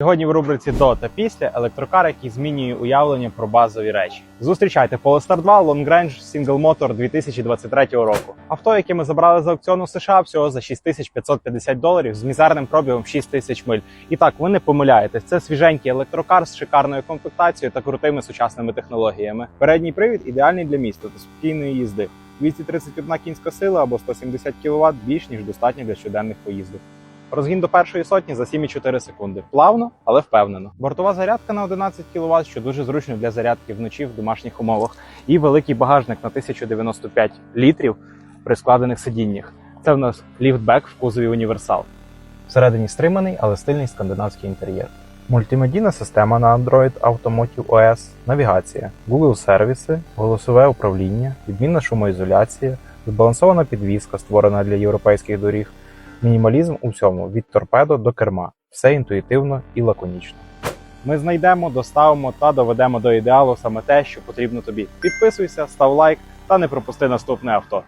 Сьогодні в рубриці до та після електрокар, який змінює уявлення про базові речі. Зустрічайте Polestar 2 Long Range Single Motor 2023 року. Авто, яке ми забрали з аукціону США всього за 6550 доларів з мізерним пробігом 6000 миль. І так, ви не помиляєтесь. Це свіженький електрокар з шикарною комплектацією та крутими сучасними технологіями. Передній привід ідеальний для міста та спокійної їзди. 231 кінська сила або 170 кВт більш ніж достатньо для щоденних поїздок. Розгін до першої сотні за 7,4 секунди. Плавно, але впевнено. Бортова зарядка на 11 кВт, що дуже зручно для зарядки вночі в домашніх умовах. І великий багажник на 1095 літрів при складених сидіннях. Це в нас ліфтбек в кузові універсал. Всередині стриманий, але стильний скандинавський інтер'єр. Мультимедійна система на Android Automotive OS, навігація, Google сервіси, голосове управління, відмінна шумоізоляція, збалансована підвізка, створена для європейських доріг, мінімалізм у всьому від торпедо до керма. Все інтуїтивно і лаконічно. Ми знайдемо, доставимо та доведемо до ідеалу саме те, що потрібно тобі. Підписуйся, став лайк та не пропусти наступне авто.